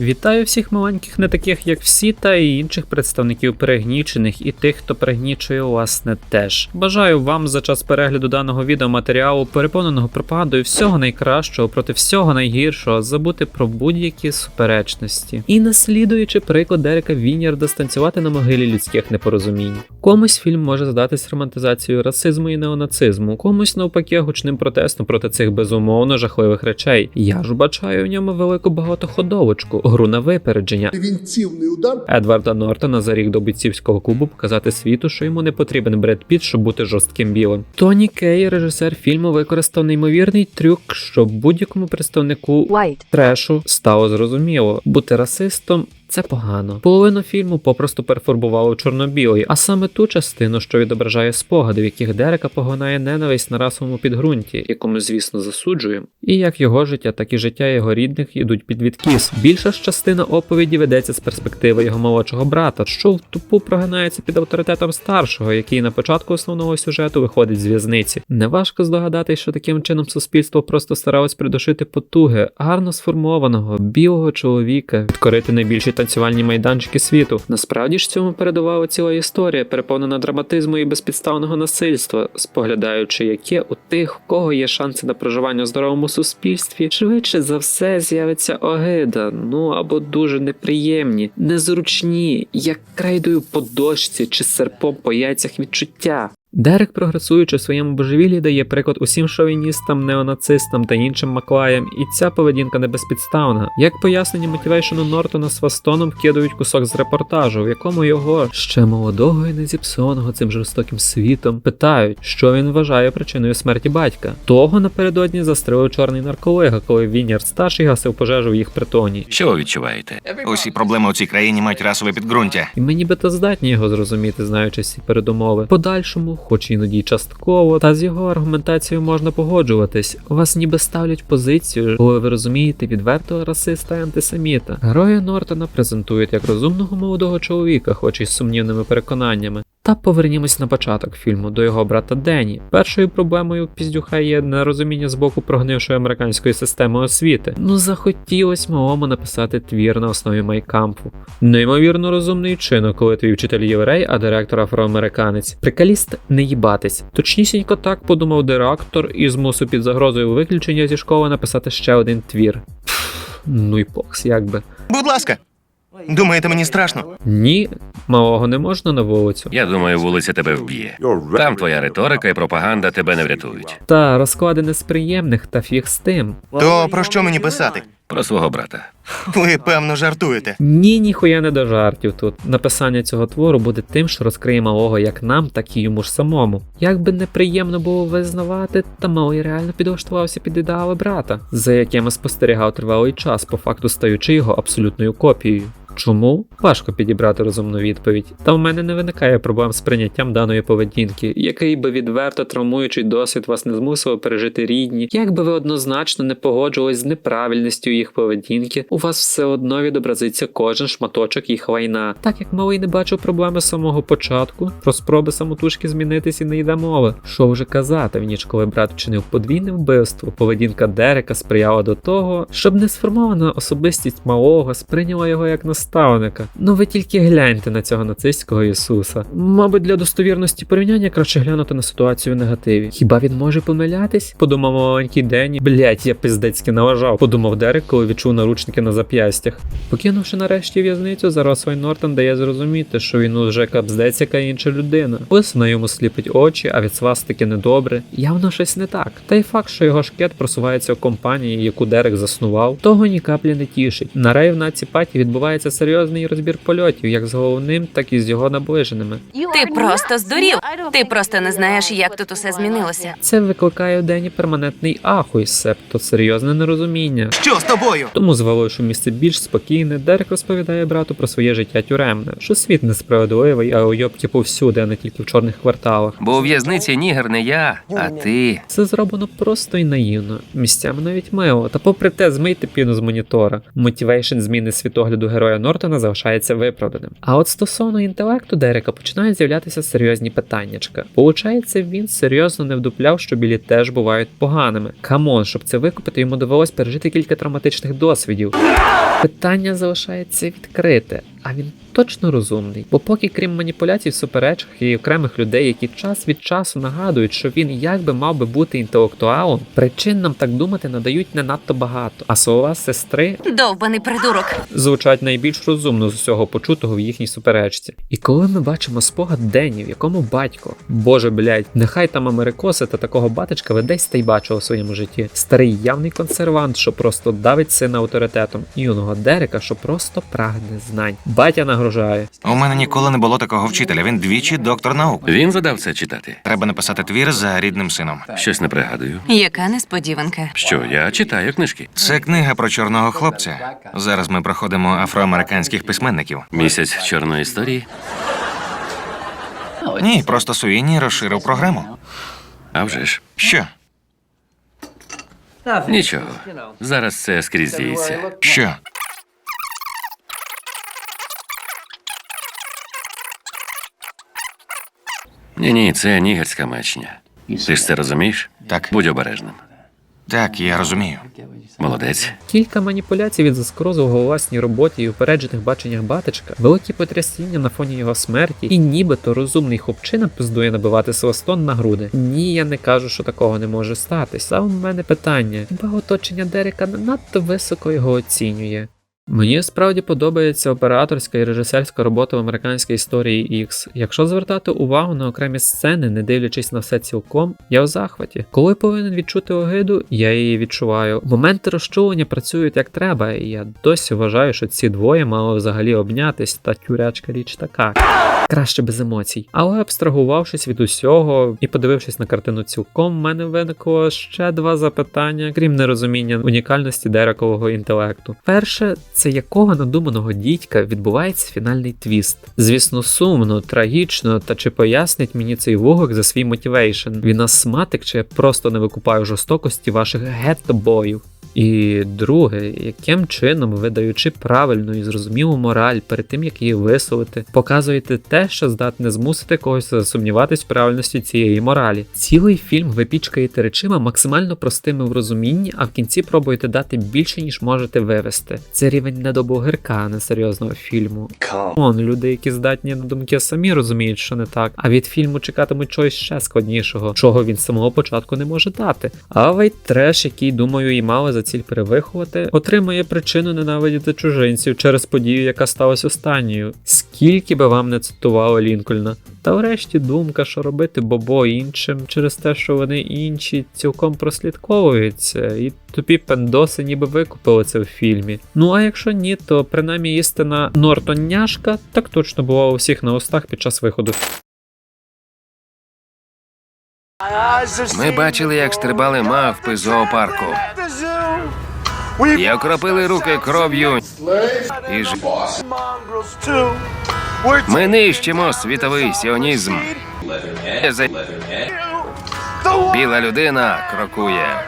Вітаю всіх маленьких, не таких як всі, та і інших представників перегнічених, і тих, хто пригнічує власне теж. Бажаю вам за час перегляду даного відеоматеріалу, переповненого пропагандою всього найкращого проти всього найгіршого, забути про будь-які суперечності. І наслідуючи приклад Дерека Вінярда станцювати на могилі людських непорозумінь. Комусь фільм може здатись романтизацією расизму і неонацизму, комусь навпаки гучним протестом проти цих безумовно жахливих речей. Я ж бачаю в ньому велику багатоходовочку, гру на випередження. Превентивний удар Едварда Нортона за рік до бійцівського клубу показати світу, що йому не потрібен Бред Піт, щоб бути жорстким білим. Тоні Кей, режисер фільму, використав неймовірний трюк, щоб будь-якому представнику White. трешу стало зрозуміло, бути расистом. Це погано. Половину фільму попросту перефарбували чорно-білий, а саме ту частину, що відображає спогади, в яких Дерека поглинає ненависть на расовому підґрунті, яку ми, звісно, засуджуємо. І як його життя, так і життя його рідних йдуть під відкіс. Більша ж частина оповіді ведеться з перспективи його молодшого брата, що в тупу прогинається під авторитетом старшого, який на початку основного сюжету виходить з в'язниці. Неважко здогадатись, що таким чином суспільство просто старалось придушити потуги гарно сформованого білого чоловіка, підкорити найбільші танцювальні майданчики світу. Насправді ж цьому передувала ціла історія, переповнена драматизму і безпідставного насильства, споглядаючи, яке у тих, у кого є шанси на проживання в здоровому суспільстві, швидше за все з'явиться огида, ну або дуже неприємні, незручні, як крейдою по дошці чи серпом по яйцях відчуття. Дерек, прогресуючи в своєму божевіллі, дає приклад усім шовіністам, неонацистам та іншим маклаям, і ця поведінка не безпідставна. Як пояснення мотивейшену Нортона з Фастоном вкидають кусок з репортажу, в якому його ще молодого і незіпсованого цим жорстоким світом питають, що він вважає причиною смерті батька. Того напередодні застрелив чорний нарколега, коли Вінєр старший гасив пожежу в їх притоні. Що ви відчуваєте? Усі проблеми у цій країні мають расове підґрунтя. І ми нібито здатні його зрозуміти, знаючи всі передумови. Подальшому, хоч іноді частково, та з його аргументацією можна погоджуватись. Вас ніби ставлять позицію, коли ви розумієте відвертого расиста і антисеміта. Героя Нортона презентують як розумного молодого чоловіка, хоч і з сумнівними переконаннями. Та повернімось на початок фільму до його брата Дені. Першою проблемою піздюха є нерозуміння з боку прогнившої американської системи освіти. Ну захотілось малому написати твір на основі майкампу. Неймовірно розумний чинок, коли твій вчитель єврей, а директор афроамериканець. Прикаліст не їбатись. Точнісінько так подумав директор і змусив під загрозою виключення зі школи написати ще один твір. Пф, Ну і покс, як би. Будь ласка. Думаєте, мені страшно? Ні, малого не можна на вулицю. Я думаю, вулиця тебе вб'є. Там твоя риторика і пропаганда тебе не врятують. Та розклади не з приємних, та фіг з тим. То про що мені писати? Про свого брата. Ви певно жартуєте. Ні, ніхуя не до жартів тут. Написання цього твору буде тим, що розкриє малого як нам, так і йому ж самому. Як би неприємно було визнавати, та малий реально підлаштувався під ідеали брата, за якими спостерігав тривалий час, по факту стаючи його абсолютною копією. Чому? Важко підібрати розумну відповідь. Та в мене не виникає проблем з прийняттям даної поведінки, який би відверто травмуючий досвід вас не змусив пережити рідні, як би ви однозначно не погоджувались з неправильністю їх поведінки, у вас все одно відобразиться кожен шматочок їх лайна. Так як малий не бачив проблеми з самого початку, про спроби самотужки змінитись і не йде мови. Що вже казати, в ніч, коли брат вчинив подвійне вбивство, поведінка Дерека сприяла до того, щоб не сформована особистість малого сприйняла його як наставника. Ну ви тільки гляньте на цього нацистського Ісуса. Мабуть, для достовірності порівняння краще глянути на ситуацію в негативі. Хіба він може помилятись? Подумав маленький Дені. Блять, я пиздецьки налажав. Подумав Дерек, коли відчув наручники на зап'ястях. Покинувши нарешті в'язницю, зараз Нортон дає зрозуміти, що він уже капздець яка інша людина. Лисина йому сліпить очі, а від свастики недобре. Явно щось не так. Та й факт, що його шкет просувається в компанії, яку Дерек заснував, того ні каплі не тішить. На рейв на паті відбувається серйозний розбір польотів, як з головним, так і з його наближеними. Ти просто здурів. Ти просто не знаєш, як тут усе змінилося. Це викликає у Дені перманентний ахуй, себто серйозне нерозуміння. Що з тобою? Тому, зваливши місце більш спокійне, Дерек розповідає брату про своє життя тюремне, що світ несправедливий, а уйобки повсюди, а не тільки в чорних кварталах. Бо у в'язниці нігер не я, а ти. Це зроблено просто і наївно, місцями навіть мило. Та попри те, змийте піну з монітора. Мотивейшн зміни світогляду героя Нортона залишається виправданим. А от стосовно інтелекту Дерека починають з'являтися серйозні питаннячка. Получається, він серйозно не вдупляв, що білі теж бувають поганими. Камон, щоб це викупити, йому довелось пережити кілька травматичних досвідів. Питання залишається відкрите, а він точно розумний. Бо поки крім маніпуляцій в суперечках і окремих людей, які час від часу нагадують, що він як би мав би бути інтелектуалом, причин нам так думати надають не надто багато. А слова сестри Довбаний придурок. звучать найбільш розумно з усього почутого в їхній суперечці. І коли ми бачимо спогад Дені, в якому батько, боже блядь, нехай там америкоси та такого батечка ви десь та й бачили у своєму житті. Старий явний консервант, що просто давить сина авторитетом, і юного Дерека, що просто прагне знань. Батя нагрожає. У мене ніколи не було такого вчителя. Він двічі доктор наук. Він задав це читати. Треба написати твір за рідним сином. Щось не пригадую. Яка несподіванка. Що я читаю книжки. Це книга про чорного хлопця. Зараз ми проходимо афроамериканських письменників. Місяць чорної історії. Ні, просто Суїні розширив програму. А вже ж. Що? Нічого. Зараз це скрізь діється. Що? Ні, ні, це нігерська мечня. Ти ж це розумієш? Так, Будь обережним. так, я розумію. Молодець. Кілька маніпуляцій від заскорозу у власній роботі і упереджених баченнях батечка, великі потрясіння на фоні його смерті, і нібито розумний хлопчина пиздує набивати свистон на груди. Ні, я не кажу, що такого не може статися. А у мене питання: хіба оточення Дерека надто високо його оцінює? Мені справді подобається операторська і режисерська робота в американській історії X. Якщо звертати увагу на окремі сцени, не дивлячись на все цілком, я в захваті. Коли повинен відчути огиду, я її відчуваю. Моменти розчулення працюють як треба, і я досі вважаю, що ці двоє мали взагалі обнятись, та тюрячка річ така. Краще без емоцій. Але абстрагувавшись від усього і подивившись на картину цілком, в мене виникло ще два запитання, крім нерозуміння унікальності Дерекового інтелекту. Перше, це якого надуманого дідька відбувається фінальний твіст. Звісно, сумно, трагічно, та чи пояснить мені цей вогок за свій мотивейшн? Він асматик чи я просто не викупаю жорстокості ваших гетто-боїв? І друге, яким чином, видаючи правильну і зрозумілу мораль перед тим, як її висловити, показуєте те, що здатне змусити когось засумніватись в правильності цієї моралі. Цілий фільм ви пічкаєте речима максимально простими в розумінні, а в кінці пробуєте дати більше, ніж можете вивести. Це рівень недобогирка, а не серйозного фільму. Он люди, які здатні на думки, самі розуміють, що не так, а від фільму чекатимуть чогось ще складнішого, чого він з самого початку не може дати. А вейт треш, який, думаю, і мали за ціль перевиховати, отримує причину ненавидіти чужинців через подію, яка сталася останньою. Скільки би вам не цитувало Лінкольна. Та врешті думка, що робити бобо іншим через те, що вони інші, цілком прослідковується, і тупі пендоси ніби викупили це в фільмі. Ну а якщо ні, то принаймні істина Нортонняшка так точно була у всіх на устах під час виходу. Ми бачили, як стрибали мавпи з зоопарку. І окропили руки кров'ю. І ж... Ми нищимо світовий сіонізм. Біла людина крокує.